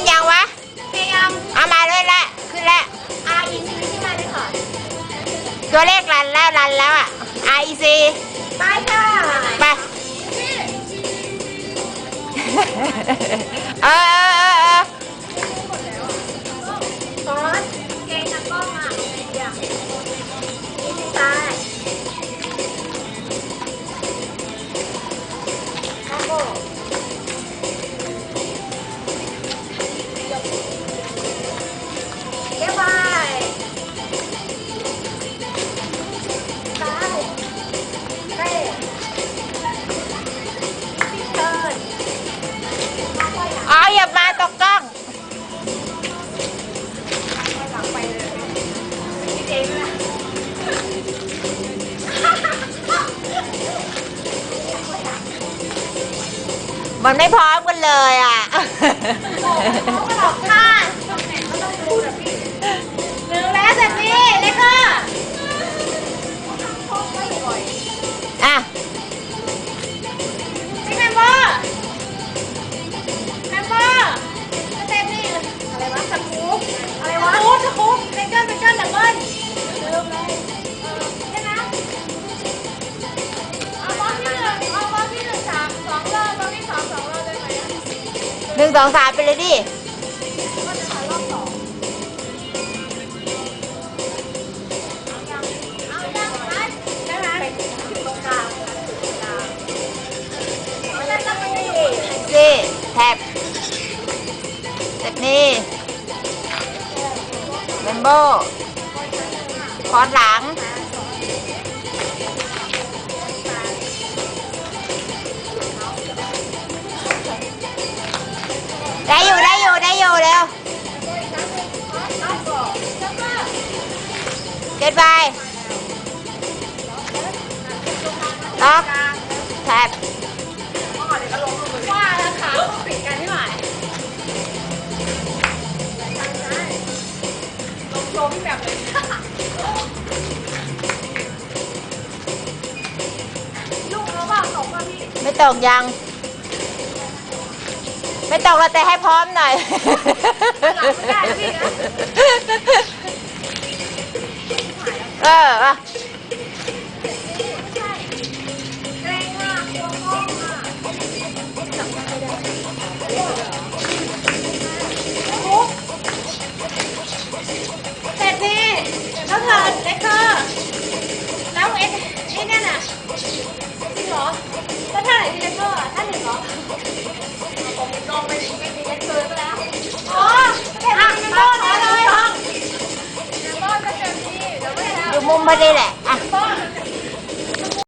นยังวะ พยายามเอามาด้วยละ ขึ้นละ อาอินที่มาเลยค่ะตัวเลขรันแล้วรันแล้วอะ I C ไปค่ะไป เออเออเออเอ มันไม่พร้อมกันเลยอะเขาก็หลอกค่ะก็ต้องดูแบบพี่หนึ่งแล้วแต่พี่เล็กก็อะพี่แมมเบอร์แมมเบอร์ก็เต็มนี่อะไรวะสกู๊ปอะไรวะสกู๊ปสกู๊ปเบเกิลเบเกิลดับเบิ้ลลืมเลย หนึ่งสองสามไปเลยดิก็จะใช้รอบสองเอายังเอายังได้ไหมตรงกลางตรงกลางไม่ได้ต้องไปดิสิแท็บเจ็ดนี่เบมโบคอร์สหลัง เกิดไปล็อกแท็บว่าแล้วขาปิดกันที่ไหนลงโชว์พี่แบบเลยลูกเขาบอกส่งมาพี่ ไม่ตกยัง ไม่ตกเราแต่ให้พร้อมหน่อยเออว่ะ เก ร์นะ